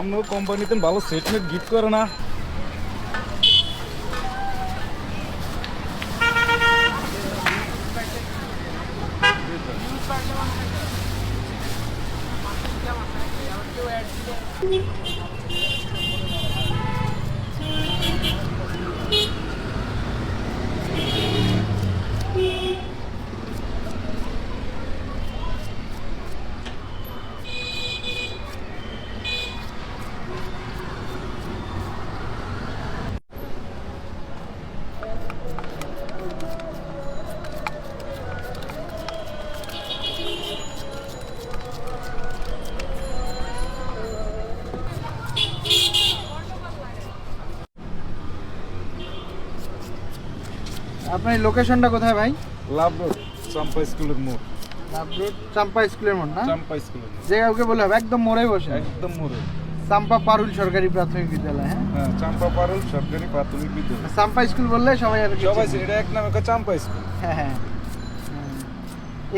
আপনাকে কোম্পানিতে ভালো সেটমেন্ট গিফট করে না। আপনার লোকেশনটা কোথায় ভাই? লাভ রোড চাম্পা স্কুলের মোড়। লাভ রোড চাম্পা স্কুলের মোড় না? চাম্পা স্কুলের মোড়। যে কাউকে বলে হবে একদম মোড়ে বসে। একদম মোড়ে। চাম্পা পারুল সরকারি প্রাথমিক বিদ্যালয় হ্যাঁ? হ্যাঁ চাম্পা পারুল সরকারি প্রাথমিক বিদ্যালয়। চাম্পা স্কুল বললে সবাই আর কি সবাই। এটা এক নামে চাম্পা স্কুল। হ্যাঁ হ্যাঁ।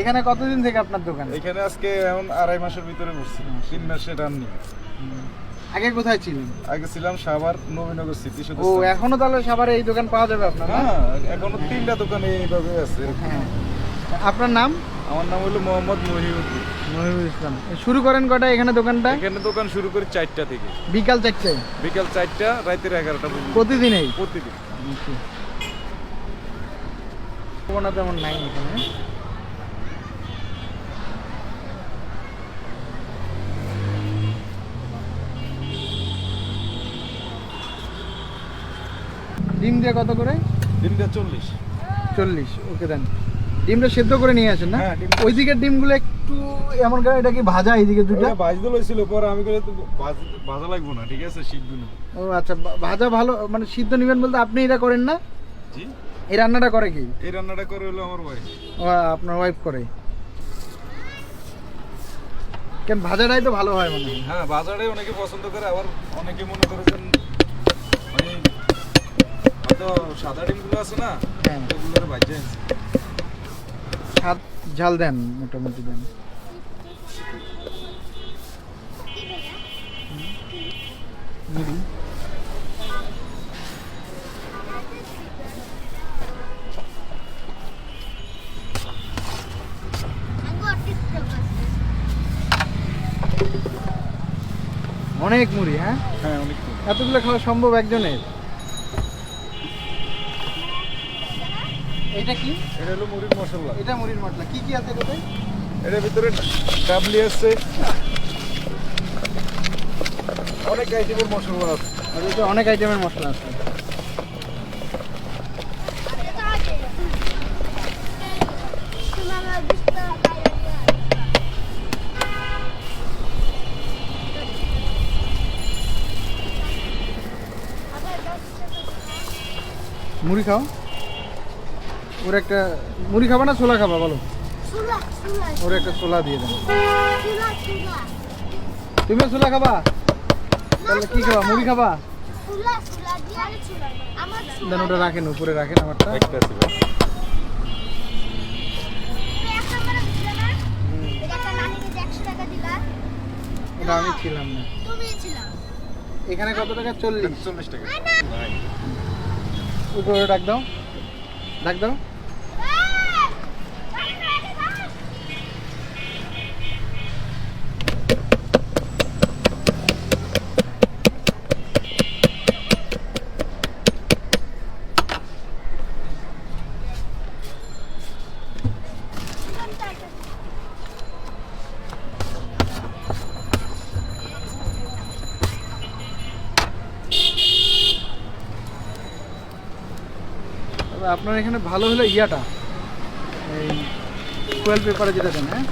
এখানে কতদিন থেকে আপনার দোকান? এখানে আজকে এমন আড়াই মাসের ভিতরে বসছি। তিন মাসে রান্নি হুম। আগে কোথায় ছিলেন? আগে ছিলাম সাভার নবীনগর সিটি শুধু ও এখনও তাহলে সবার এই দোকান পাওয়া যাবে আপনার? হ্যাঁ এখনও তিনটা দোকানে এইভাবে আছে হ্যাঁ। আপনার নাম? আমার নাম হলো মোহাম্মদ মহিউদ্দিন। মহিবুল ইসলাম। শুরু করেন কটা এখানে দোকানটা? এখানে দোকান শুরু করি চারটা থেকে। বিকাল চারটায় বিকাল চারটা রাতের এগারোটা পর্যন্ত। প্রতিদিনই? প্রতিদিন। না তেমন নাই এখানে। ডিম দিয়ে কত করে? তিনটা চল্লিশ। চল্লিশ ওকে দেন ডিমটা সেদ্ধ করে নিয়ে আসেন না? হ্যাঁ, ডিম- ওই দিকের ডিমগুলো একটু এমন করে এটা কি ভাজা এইদিকে দুটো ভাজতে লইছিল পরে আমি করে ভাজা লাগবো না ঠিক আছে সিদ্ধ না ও আচ্ছা ভাজা ভালো মানে সিদ্ধ নিবেন বলতে আপনি এটা করেন না? জি। এই রান্নাটা করে কি? এই রান্নাটা করে হলো আমার ওয়াইফ ও আপনার ওয়াইফ করে। কেন ভাজাটাই তো ভালো হয় মনে হয়। হ্যাঁ ভাজাটাই অনেকে পছন্দ করে আবার অনেকে মনে করেছেন মানে হয়তো সাদা ডিমগুলো আছে না হ্যাঁ। ওগুলোর ঝাল দেন মোটামুটি দেন। অনেক মুড়ি হ্যাঁ? হ্যাঁ অনেক এতগুলো খাওয়া সম্ভব একজনের? এটা কি? এটা হলো মুড়ির মশলা। এটা মুড়ির মশলা। কি কি আছে এটাতে? এটার ভিতরে ডাবলি আছে। অনেক আইটেমের মশলা আছে। আর এটা অনেক আইটেমের মশলা আছে। মুড়ি খাও। ওর একটা মুড়ি খাবা না ছোলা খাবা বলো? ওর একটা ছোলা দিয়ে দেন। তুমিও ছোলা খাবা? তাহলে কি খাবা মুড়ি খাবা? দেন ওটা রাখেন উপরে রাখেন আমারটা। একটা আছে ভাই। আমি ছিলাম না। এখানে কত টাকা? চল্লিশ। চল্লিশ টাকা। উপরে ডাক দাও। ডাক দাও। আপনার এখানে ভালো হলো ইয়াটা? এই কোয়েল পেপারে যেটা দেন হ্যাঁ?